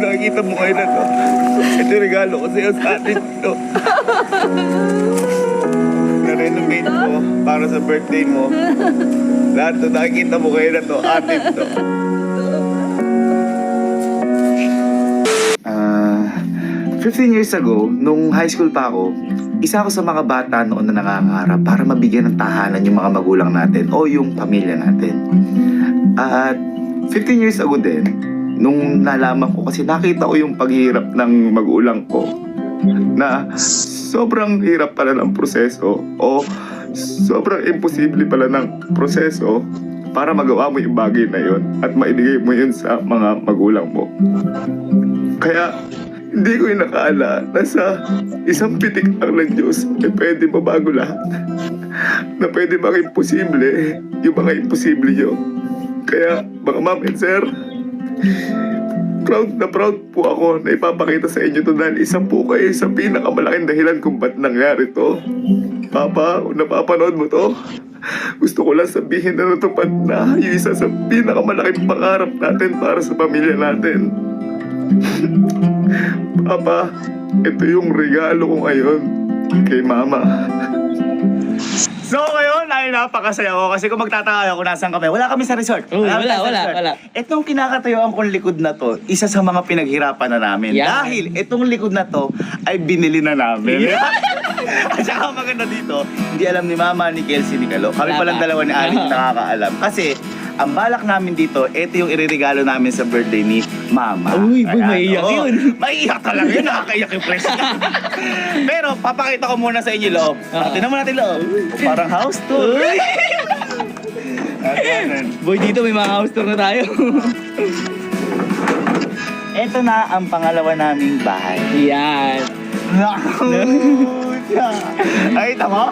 Nakikita mo kayo na to. Ito regalo ko sa'yo sa atin to. Na-renovate ko para sa birthday mo. Lahat to, nakikita mo kayo na to. Atin to. Ah, 15 years ago, nung high school pa ako, isa ako sa mga bata noon na nangangarap para mabigyan ng tahanan yung mga magulang natin o yung pamilya natin. At 15 years ago din, nung nalaman ko kasi nakita ko yung paghihirap ng magulang ko na sobrang hirap pala ng proseso o sobrang imposible pala ng proseso para magawa mo yung bagay na yon at maibigay mo yun sa mga magulang mo. Kaya hindi ko inakaala na sa isang pitik lang ng Diyos ay pwede mabago lahat. na pwede maging posible yung mga imposible nyo. Kaya mga ma'am and sir, proud na proud po ako na ipapakita sa inyo to dahil isa po kayo sa pinakamalaking dahilan kung ba't nangyari to. Papa, kung napapanood mo to, gusto ko lang sabihin na natupad na yung isa sa pinakamalaking pangarap natin para sa pamilya natin. Papa, ito yung regalo ko ngayon kay Mama. So ngayon ay napakasaya ko kasi kung magtataka ako nasaan kami, wala kami sa resort. Kami wala, sa wala, resort. wala. Itong kinakatayuan kong likod na to, isa sa mga pinaghirapan na namin. Yan. Dahil itong likod na to ay binili na namin. At saka maganda dito, hindi alam ni Mama, ni Kelsey, ni Kalo. Kami Wala palang pa. dalawa ni Ali Oo. nakakaalam. Kasi ang balak namin dito, ito yung iririgalo namin sa birthday ni Mama. Uy, boy, maiiyak oo. yun. Maiiyak talaga yun, nakakaiyak yung niya. Pero papakita ko muna sa inyo loob. Oo. Tingnan mo natin loob. Parang house tour. Boy, dito may mga house tour na tayo. Ito na ang pangalawa naming bahay. Yan. Nakita mo?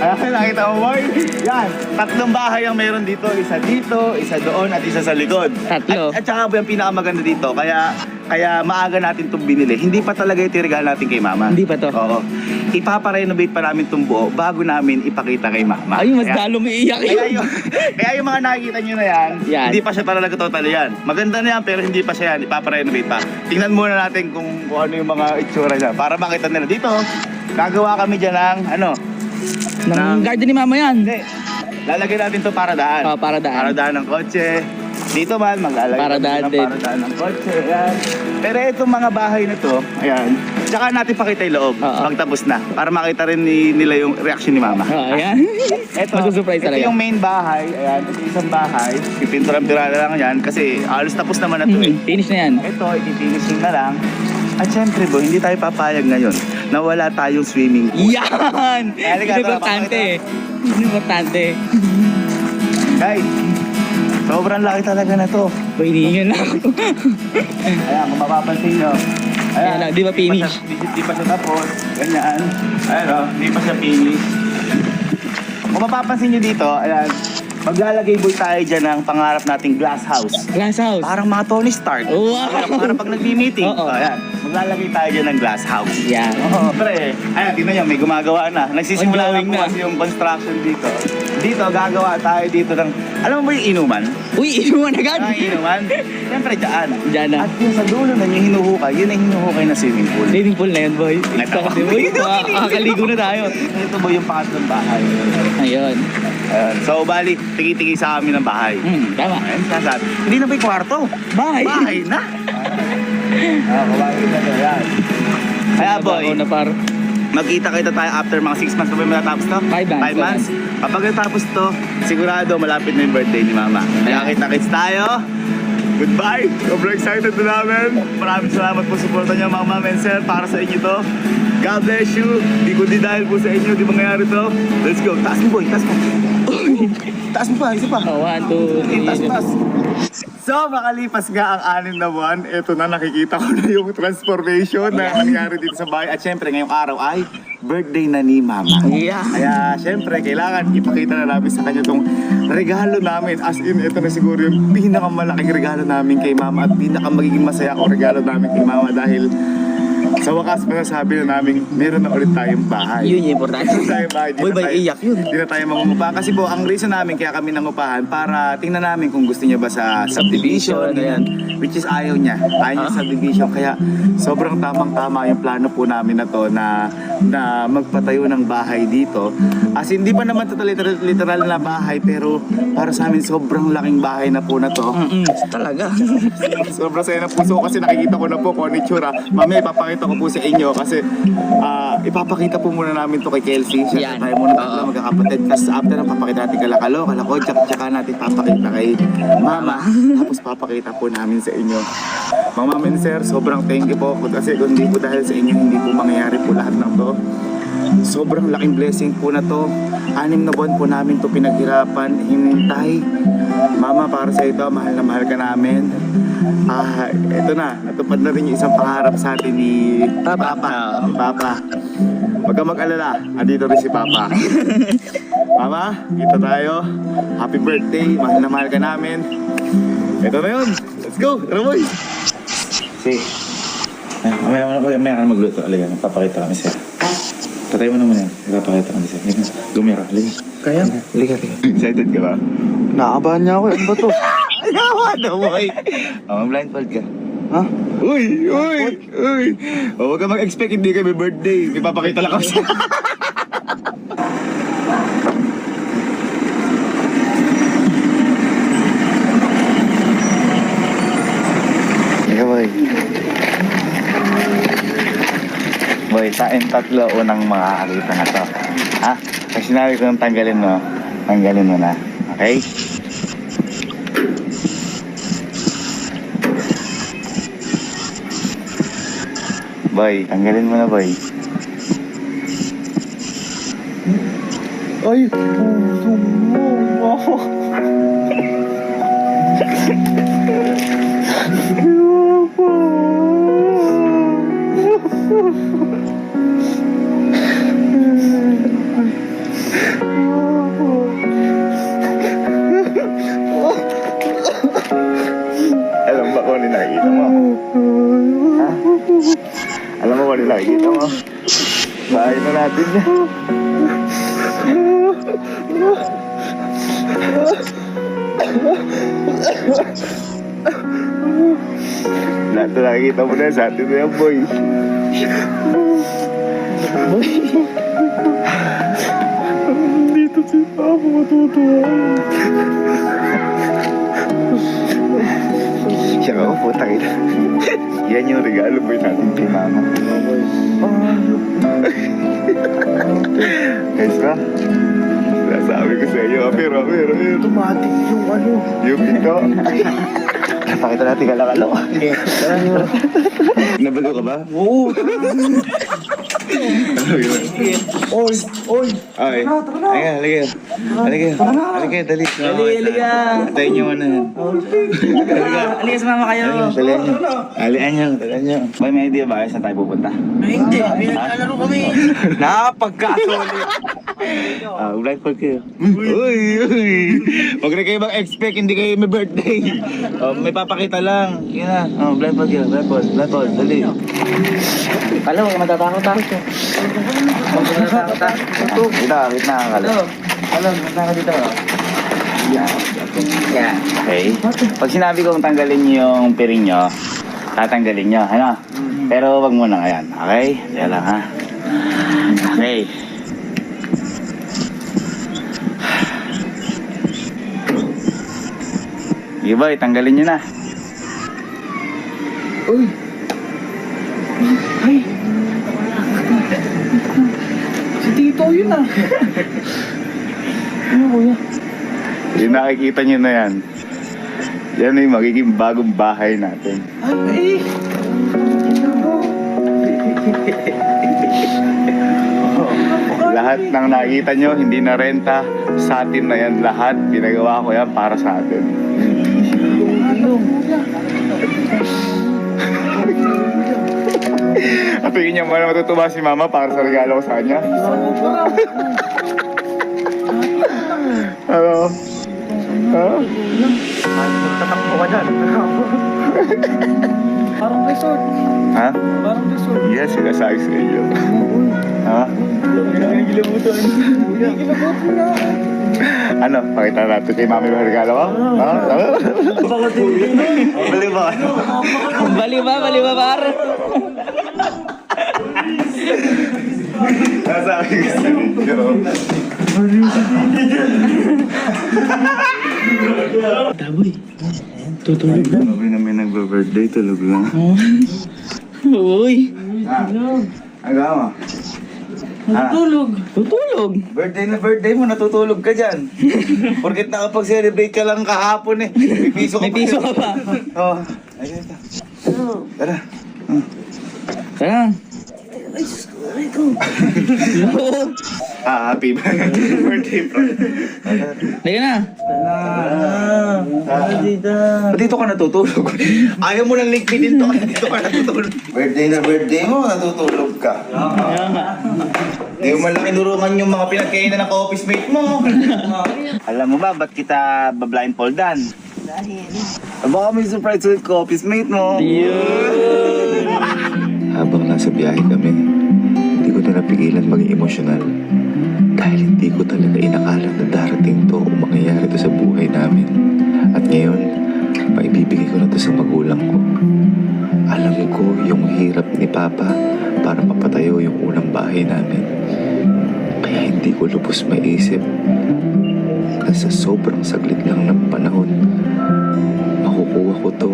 Ay, nakita mo, boy? Yan, tatlong bahay ang meron dito. Isa dito, isa doon, at isa sa likod. Tatlo. At, at saka po yung pinakamaganda dito, kaya kaya maaga natin itong binili. Hindi pa talaga ito regalo natin kay Mama. Hindi pa to. Oo. Ipaparenovate pa namin itong buo bago namin ipakita kay Mama. Ay, mas Kaya- lalo may iyak kaya yun. yung, kaya yung mga nakikita nyo na yan, Yan. hindi pa siya talaga total yan. Maganda na yan pero hindi pa siya yan, ipaparenovate pa. Tingnan muna natin kung, kung ano yung mga itsura niya para makita nila. Dito, gagawa kami dyan ng ano, Ng garden ni mama yan. hindi, lalagyan natin to para daan. Oh, para daan. Para daan ng kotse. Dito man, maglalagay Para daan ng din. para daan ng kotse. Ayan. Pero itong mga bahay na to, ayan, tsaka natin pakita yung loob Oo. pagtapos na para makita rin ni, nila yung reaction ni Mama. Oh, yan. Ito, Masusurprise ito talaga. yung main bahay. Ayan, ito yung isang bahay. Pipinturan-pirada lang yan kasi halos tapos naman na to eh. Hmm, finish na yan. Ito, ipifinishing na lang. At syempre boy, hindi tayo papayag ngayon na wala tayong swimming pool. Yan! Halika, Ito tara, importante. Ito importante. Guys, sobrang laki talaga na to. Boy, hinihingan lang. Ayan, kung mapapansin nyo. Ayan lang, di ba finish? Di, pa siya- di pa siya tapos. Ganyan. Ayan o, di pa siya finish. Kung mapapansin nyo dito, ayan, maglalagay boy tayo dyan ng pangarap nating glass house. Glass house. Parang mga Tony Stark. Wow. Parang, parang pag nagbi-meeting. Oo. Oh, ayan. Maglalagay tayo dyan ng glass house. Yan. Oo, pre. Ayan, tingnan nyo, may gumagawa na. Nagsisimula na Ongoing po na. kasi yung construction dito. Dito, gagawa tayo dito ng... Alam mo ba yung inuman? Uy, inuman agad. Ang inuman? Siyempre, dyan. Diyan na. At yung sa dulo na yung hinuhukay, yun ang hinuhukay na swimming pool. Swimming pool na yun, boy. Boy, makakaligo na tayo. Ito ba yung pangatlong bahay? Ayun. Ayan. So, bali, tigi-tigi sa amin ng bahay. Hmm, tama. Ayan, sasabi. Hindi na ba yung kwarto? Bye. Bahay na. Ah, kumain na to. Yan. Kaya boy, Ako na par. magkita-kita tayo after mga 6 months pa ba yung matatapos to? Five months. 5 months. Kapag natapos to, sigurado malapit na yung birthday ni Mama. Kaya kita-kits tayo. Goodbye! Sobrang excited na namin. Maraming salamat po sa suporta niyo mga ma'am and sir para sa inyo to. God bless you. Di ko di dahil po sa inyo, di mangyayari to. Let's go. Taas mo boy, taas mo. taas mo pa, isa pa. Oh, one, two, three. Taas, taas. So, makalipas nga ang anim na buwan, ito na nakikita ko na yung transformation na nangyari dito sa bahay. At syempre, ngayong araw ay birthday na ni Mama. Yeah. Kaya syempre, kailangan ipakita na namin sa kanya itong regalo namin. As in, ito na siguro yung pinakamalaking regalo namin kay Mama at pinakamagiging masaya ko regalo namin kay Mama dahil sa wakas, masasabi na namin, meron na ulit tayong bahay. Yun yung importante. Meron tayong bahay. Di Boy, na tayo- iyak yun. Hindi na tayo mangungupa. Kasi po, ang reason namin kaya kami nangupahan para tingnan namin kung gusto niya ba sa subdivision, ganyan. Which is ayaw niya. Ayaw niya Ah. sa subdivision. Kaya sobrang tamang-tama yung plano po namin na to na, na magpatayo ng bahay dito. As in, hindi pa naman to literal, literal na bahay pero para sa amin sobrang laking bahay na po na to. Mm-mm, talaga. Sobrang saya ng puso ko kasi nakikita ko na po kung ano yung tsura. Mamaya ipapakita ko po sa inyo kasi ah, ipapakita po muna namin to kay Kelsey. Siyempre Yan. tayo muna Oo. tatlo magkakapatid. Tapos after na papakita natin kay Lakalo, Kalako, tsaka, tsaka natin papakita kay Mama. Tapos papakita po namin sa inyo. Mga mama and sir, sobrang thank you po. Kasi kung hindi po dahil sa inyo, hindi po mangyayari po lahat ng to. Sobrang laking blessing po na to. Anim na buwan po namin to pinaghirapan, hinintay. Mama, para sa ito, mahal na mahal ka namin. Ah, ito na, natupad na rin yung isang pangarap sa atin ni Papa. Papa. Ni Papa. Huwag ka mag-alala, andito rin si Papa. Mama, dito tayo. Happy birthday, mahal na mahal ka namin. Ito na yun. Let's go, tara boy. Si. Ay, mamaya ka na magluto. Halika, papakita kami sir. Patay mo naman yan. Papakita kami sir. Halika, gumira. Halika. Kaya? Halika, halika. Excited ka ba? Nakabahan niya ako. Ano ba to? Ayawa na boy. oh, blindfold ka. Ha? Uy, uy, uy. O, huwag ka mag-expect hindi kami birthday. May papakita lang kami sa... Halika, boy. Boy, tayong tatlo unang makakakita na to. Ha? Pag sinabi ko nang tanggalin mo, tanggalin mo na. Okay? Boy, tanggalin mo na, boy. Ay, Alam Mo yung nakikita mo? Bahay na natin yan. Lahat na nakikita mo na sa atin na yan, boy. Dito si Papa matutuwa. Siya ka, puta kita. Yan yung regalo boy natin kay mama. Guys ba? Nasabi ko sa iyo, pero, pero, pero. Automatic yung ano. Yung ito. Pakita natin kalakalo. Nabalo ka ba? Oo. Ano? Oy! Oy! Ay, halika, halika. Halika, halika, dali. Dali, halika. Antayin niyo muna. Halika. Halika sa mama kayo. Halika, dalihan niyo. Alian niyo, dalihan niyo. May idea ba kayo saan tayo pupunta? Ay, hindi. Pinaglalaro kami. Nakapagkasulit! Ah, blindfold kayo. Uy, uy. Huwag na kayo mag-expect, hindi kayo may birthday. Oh, may papakita lang. Yan na. Oh, blindfold kayo, blindfold, blindfold, dali. Kala, huwag matatakot-takot ko. Huwag matatakot-takot. Kita, kita ka Ano? Alam, matatakot dito. Yan. Okay. Pag sinabi kong tanggalin niyo yung piring niyo, tatanggalin niyo, ano? Pero wag muna ngayon, okay? Kaya lang ha. Okay. Sige boy, tanggalin niyo na. Uy. Ay. Si Tito yun ah. Ano kuya? Yung nakikita niyo na yan. Yan yung magiging bagong bahay natin. Ay. Lahat ng nakikita nyo, hindi na renta. Sa atin na yan lahat. Pinagawa ko yan para sa atin. Tingin niya muna matutuwa si mama para sa regalo ko sa kanya. Ano? Ha? Tatakbo ka dyan. Parang resort. Ha? Parang resort. Yes, sinasabi sa inyo. Ha? Nagilabutan. Nagilabutan na. Ano, pakita natin kay mami yung regalo ko? Ha? Bali ba? Bali ba? Bali ba, par? Nasabi ko sa inyo. Taboy. Tutulog na. Sabi na may nagbe-birthday, tulog lang. Uy. Ah, agawa. Tutulog. Tutulog. Birthday na birthday mo, natutulog ka dyan. Porkit nakapag-celebrate ka lang kahapon eh. May piso ka May piso ka pa. Oo. Ayun ito. Tara. Tara. Ah, happy birthday, bro. Halika na. Ah, dito ka natutulog. Ayaw mo ng link me dito ka dito ka natutulog. Birthday na birthday mo, natutulog ka. Kaya nga. Hindi mo lang inurungan yung mga pinagkainan ng ka-office mate mo. Alam mo ba, ba't kita ba-blindfoldan? Dahil? Baka may surprise ulit ka-office mate mo. Habang nasa biyahe kami, hindi ko na napigilan maging emosyonal. Dahil hindi ko talaga inakala na darating to o mangyayari to sa buhay namin. At ngayon, maibibigay ko na to sa magulang ko. Alam ko yung hirap ni Papa para mapatayo yung unang bahay namin. Kaya hindi ko lubos maisip na sa sobrang saglit lang ng panahon, makukuha ko to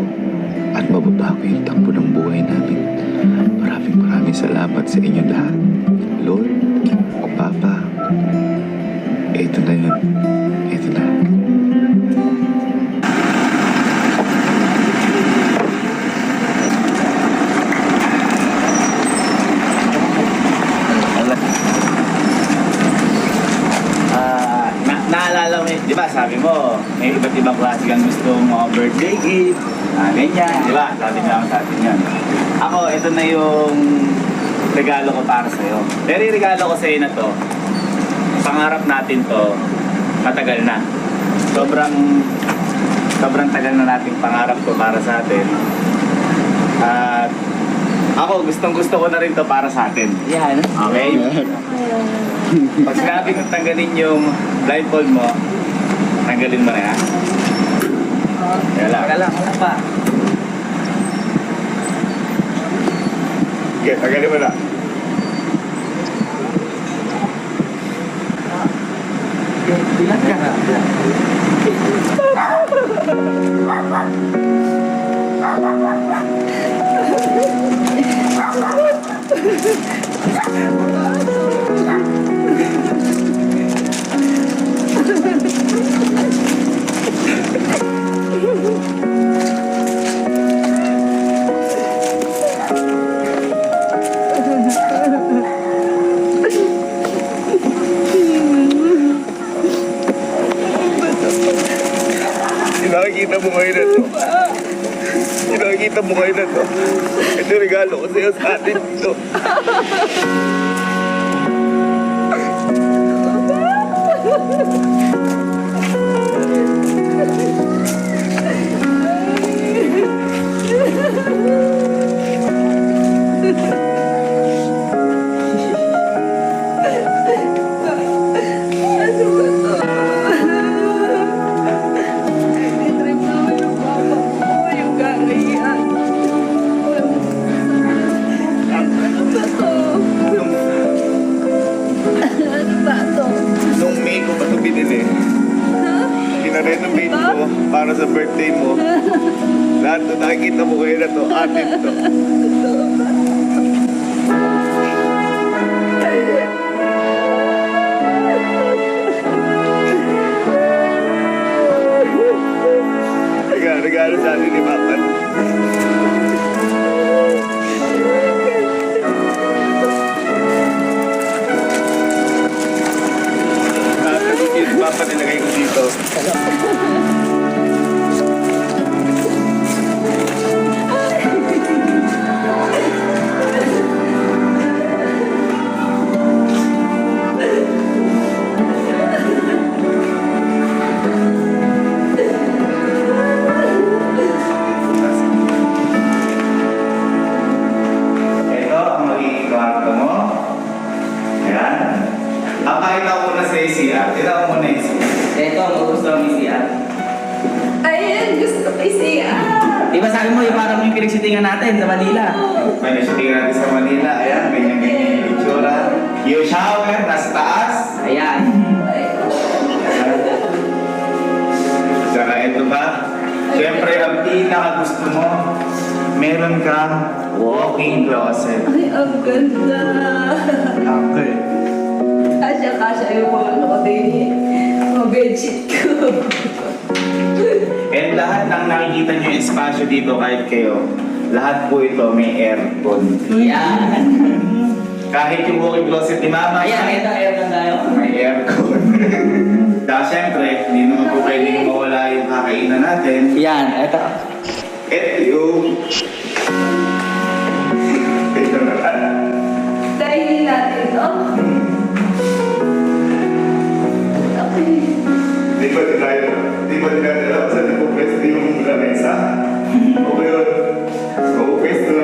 at mababago yung takbo ng buhay namin. Maraming salamat sa inyo lahat. Lord, o Papa, eto na yun. Eto na. Ah, na di ba, sabi mo, may iba't ibang klase kang gusto mga birthday gift, ah, ganyan, di ba? Sabi niya sa atin yan. Ako, ito na yung regalo ko para sa'yo. Pero yung regalo ko sa'yo na to, pangarap natin to, matagal na. Sobrang, sobrang tagal na nating pangarap ko para sa atin. At ako, gustong gusto ko na rin to para sa atin. Yan. Okay? Pag sinabi kong tanggalin yung blindfold mo, tanggalin mo na. Kaya lang. Wala lang. Wala pa. Okay, tanggalin mo na. Bilang ka. Nakikita Regalo sa atin CR. Di ba sabi mo, yung parang yung pinagsitingan natin sa Manila? May nasiting natin sa Manila. Ayan, ganyan-ganyan yung itsura. Yung shower, nasa taas. Ayan. Tsaka ito ba? Siyempre, ang pinaka gusto mo, meron kang walking closet. Ay, ang ganda. Okay. Kasya-kasya yung mga ano ko din eh. Mga bedsheet ko. And lahat ng nakikita nyo yung espasyo dito kahit kayo, lahat po ito may aircon. Ayan. Kahit yung walking closet ni Mama, Ayan, ito, ayan tayo. may aircon. Dahil siyempre, hindi naman po pwedeng mawala yung kakainan natin. Yan, ito. Ito yung... Ito na lang. Dahil natin, no? Okay. Di ba tayo, di ba tayo alam sa di po pwesto yung lamesa? O yun? O pwesto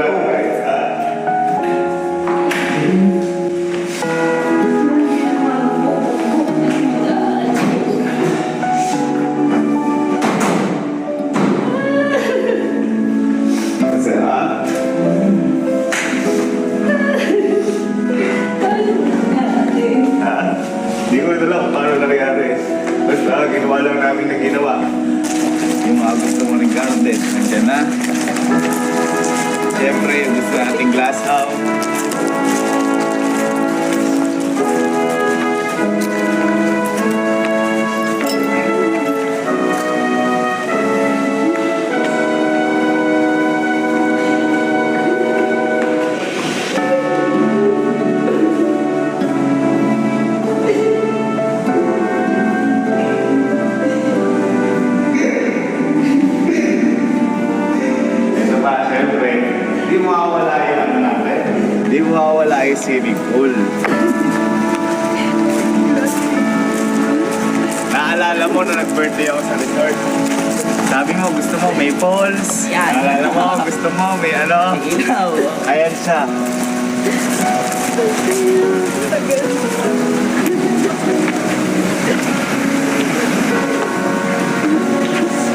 Sabi mo, gusto mo may falls. Yan. Naalala mo, gusto mo may ano. Ilaw. Ayan siya.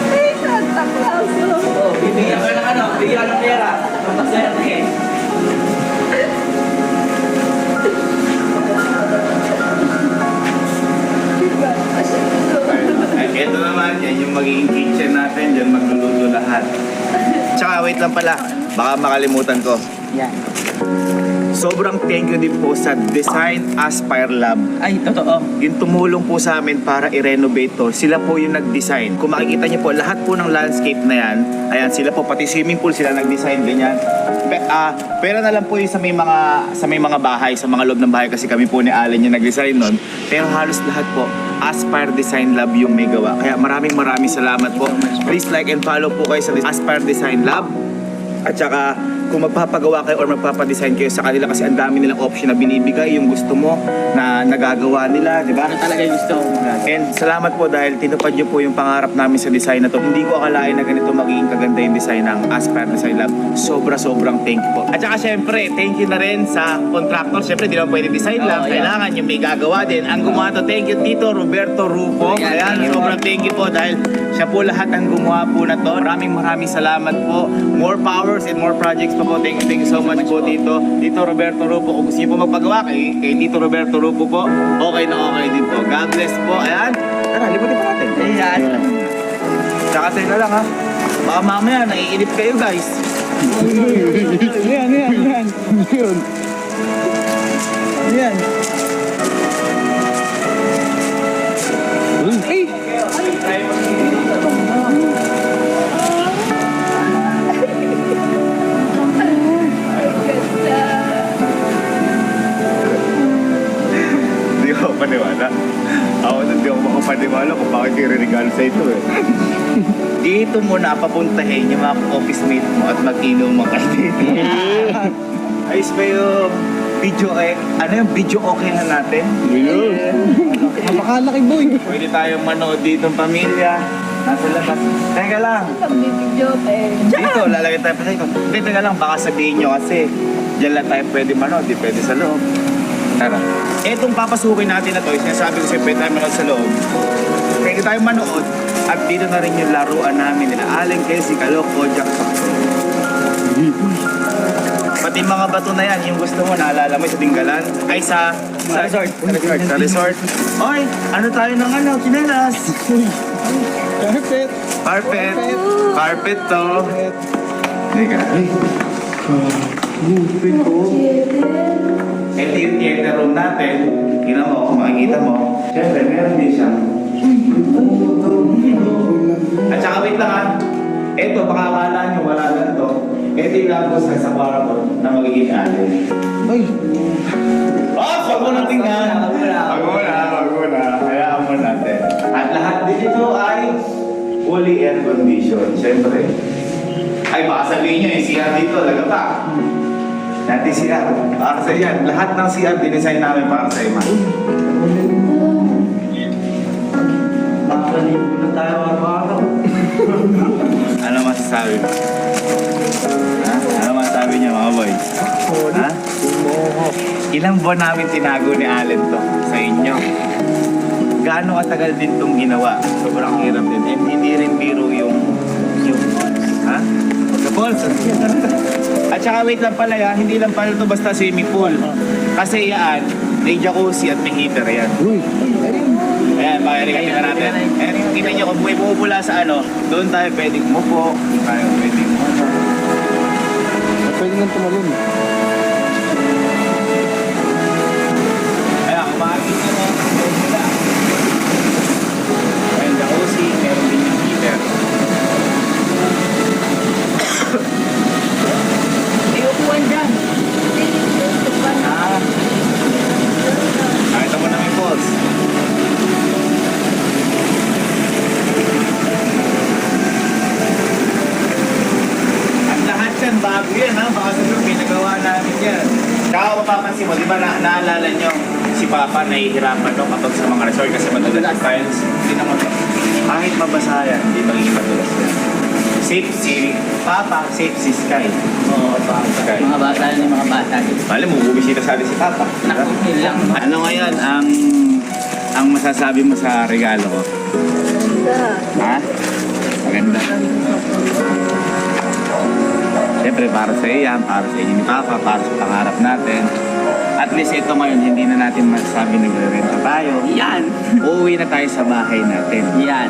Ay, Santa Claus. Oh, bibigyan ko ng ano, bigyan ko ng pera. Pampaswerte eh. Ito naman, yan yung magiging kitchen natin. Diyan magluluto lahat. Tsaka wait lang pala, baka makalimutan ko. Yan. Sobrang thank you din po sa Design Aspire Lab. Ay, totoo. Yung tumulong po sa amin para i-renovate to, sila po yung nag-design. Kung makikita niyo po, lahat po ng landscape na yan, ayan, sila po, pati swimming pool sila nag-design, ganyan. Pe, ah, pera na lang po yung sa may mga sa may mga bahay, sa mga loob ng bahay kasi kami po ni Allen yung nag-design nun. Pero halos lahat po, Aspire Design Lab yung may gawa. Kaya maraming maraming salamat po. Please like and follow po kayo sa Aspire Design Lab. At saka, kung magpapagawa kayo or magpapadesign kayo sa kanila kasi ang dami nilang option na binibigay, yung gusto mo na nagagawa nila, di ba? Ano talaga yung gusto mga And salamat po dahil tinupad niyo po yung pangarap namin sa design na to. Hindi ko akalain na ganito magiging kaganda yung design ng Aspire Design Lab. Sobra-sobrang thank you po. At saka syempre, thank you na rin sa contractor. Syempre, di naman pwede design lang. Oo, yeah. Kailangan yung may gagawa din. Ang gumawa to, thank you Tito Roberto Rufo. Ayan. Ayan, sobrang thank you po dahil siya po lahat ang gumawa po na to. Maraming maraming salamat po. More powers and more projects pa po. Thank you, thank you so much po Tito. Tito Roberto Rufo. Kung gusto niyo po magpagawa kay, kay Tito Roberto Rufo po, okay na okay din po. God bless po. Ayan. Tara, libutin pa natin. Ayan. Tsaka teka lang ha. Baka mamaya naiinip kayo guys. Yan, yan, yan. Yun. Yan. Ay! Hindi ako paniwala. Ako hindi ako makapaniwala kung bakit yung regalo sa ito eh. Dito mo na papuntahin yung mga office mate mo at mag-inom mo kayo dito. Ayos ba yung video eh? Ano yung video okay na natin? Napakalaki boy. Pwede tayong manood dito ng pamilya. Nasa labas. Teka lang. Pagbibidyo eh. Dito, lalagay tayo pa sa ito. Hindi, teka lang, baka sabihin nyo kasi dyan lang tayo pwede manood, di pwede sa loob. Tara. Etong papasukin natin na to, sinasabi ko sa'yo, pwede tayo manood sa loob. Pwede tayo manood, At dito na rin yung laruan namin nila. Aling Casey, Kalok, Kojak, Pati mga bato na yan, yung gusto mo, naalala mo sa Tinggalan? Ay, sa, sa resort. Sa resort. Sa resort. Oy, ano tayo ng ano, chinelas? Carpet. Carpet. Carpet to. Teka. Ito yung theater room natin. Tingnan mo, makikita mo. Siyempre, meron din siyang At saka wait lang ha. Ito, baka akala nyo wala lang to. Ito yung lagos sa sa Parabot na magiging alin. Ay, Oh, wag mo na tingnan. Wag mo na. Wag mo na, na. Hayaan mo natin. At lahat din ito ay fully air conditioned. Siyempre. Ay, baka sabihin nyo, yung CR dito, laga pa. Dati CR. Para sa yan. Lahat ng CR dinesign namin para sa ima. Makakalimutan na tayo araw-araw. Ano masasabi mo? Ha? Ano masasabi niyo mga boys? Ha? Ilang buwan namin tinago ni Allen to sa inyo? Gaano katagal din tong ginawa? Sobrang hirap din. And hindi rin biro yung... yung ha? The balls. At saka wait lang pala ya, hindi lang pala to basta swimming pool. Kasi yan, may jacuzzi at may heater yan. uy. Makikita tingnan natin. Ayan, tingnan nyo kung may bumubula sa ano, doon tayo pwedeng umupo, tayo pwedeng Pwede nang tumalon. Nahihirapan no kapag sa mga resort kasi madalas sa tiles. Hindi naman. Kahit mabasa yan, hindi magiging matulas yan. Safe si Papa, safe si Sky. Oo, bata. Sky. Mga bata na yung mga bata. Alam mo, bumisita sa atin si Papa. Naku, lang. Ano ngayon ang ang masasabi mo sa regalo ko? Ha? Maganda. Siyempre, para sa iyo yan, para sa inyo ni Papa, para sa pangarap natin. At least ito ngayon, hindi na natin masasabi nagre-renta tayo. Yan. Uuwi na tayo sa bahay natin. Yan.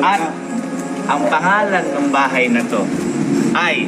At ang pangalan ng bahay na to ay